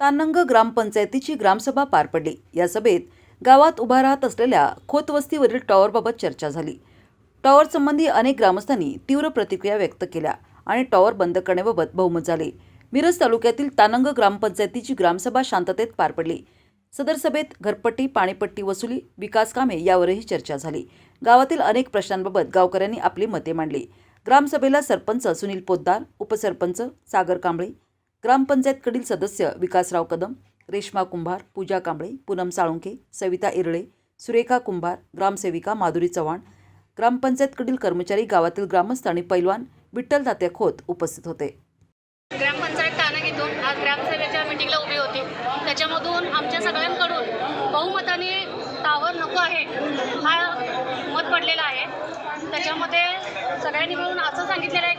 तानंग ग्रामपंचायतीची ग्रामसभा पार पडली. या सभेत गावात उभा राहत असलेल्या खोतवस्तीवरील टॉवरबाबत चर्चा झाली. टॉवरसंबंधी अनेक ग्रामस्थांनी तीव्र प्रतिक्रिया व्यक्त केल्या आणि टॉवर बंद करण्याबाबत बहुमत झाले. मिरज तालुक्यातील तानंग ग्रामपंचायतीची ग्रामसभा शांततेत पार पडली. सदर सभेत घरपट्टी पाणीपट्टी वसुली विकास कामे यावरही चर्चा झाली. गावातील अनेक प्रश्नांबाबत गावकऱ्यांनी आपली मते मांडली. ग्रामसभेला सरपंच सुनील पोद्दार उपसरपंच सागर कांबळे ग्रामपंचायतकडील सदस्य विकासराव कदम रेश्मा कुंभार पूजा कांबळे पूनम साळुंके सविता इरळे सुरेखा कुंभार ग्रामसेविका माधुरी चव्हाण ग्रामपंचायतकडील कर्मचारी गावातील ग्रामस्थ आणि पैलवान विठ्ठल तात्या खोत उपस्थित होते. ग्रामपंचायत ठाणे इथून आज ग्रामसेवेच्या मिटिंगला उभी होती. त्याच्यामधून आमच्या सगळ्यांकडून बहुमताने टावर नको आहे हा मत पडलेला आहे. त्याच्यामध्ये सगळ्यांनी मिळून असं सांगितलेलं आहे